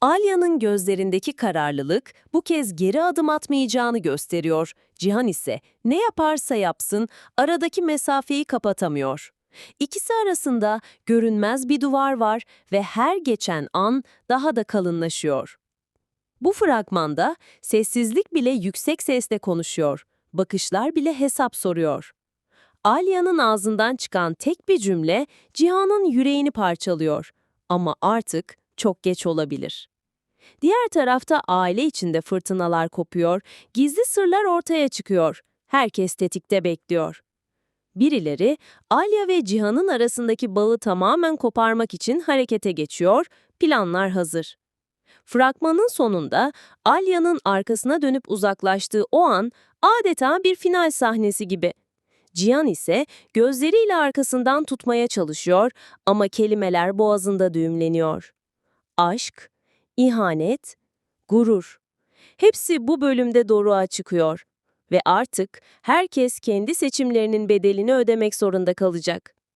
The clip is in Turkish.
Alya'nın gözlerindeki kararlılık bu kez geri adım atmayacağını gösteriyor. Cihan ise ne yaparsa yapsın aradaki mesafeyi kapatamıyor. İkisi arasında görünmez bir duvar var ve her geçen an daha da kalınlaşıyor. Bu fragmanda sessizlik bile yüksek sesle konuşuyor, bakışlar bile hesap soruyor. Alya'nın ağzından çıkan tek bir cümle Cihan'ın yüreğini parçalıyor ama artık çok geç olabilir. Diğer tarafta aile içinde fırtınalar kopuyor, gizli sırlar ortaya çıkıyor. Herkes tetikte bekliyor. Birileri Alya ve Cihan'ın arasındaki bağı tamamen koparmak için harekete geçiyor, planlar hazır. Fragmanın sonunda Alya'nın arkasına dönüp uzaklaştığı o an adeta bir final sahnesi gibi. Cihan ise gözleriyle arkasından tutmaya çalışıyor ama kelimeler boğazında düğümleniyor. Aşk, ihanet, gurur. Hepsi bu bölümde doruğa çıkıyor ve artık herkes kendi seçimlerinin bedelini ödemek zorunda kalacak.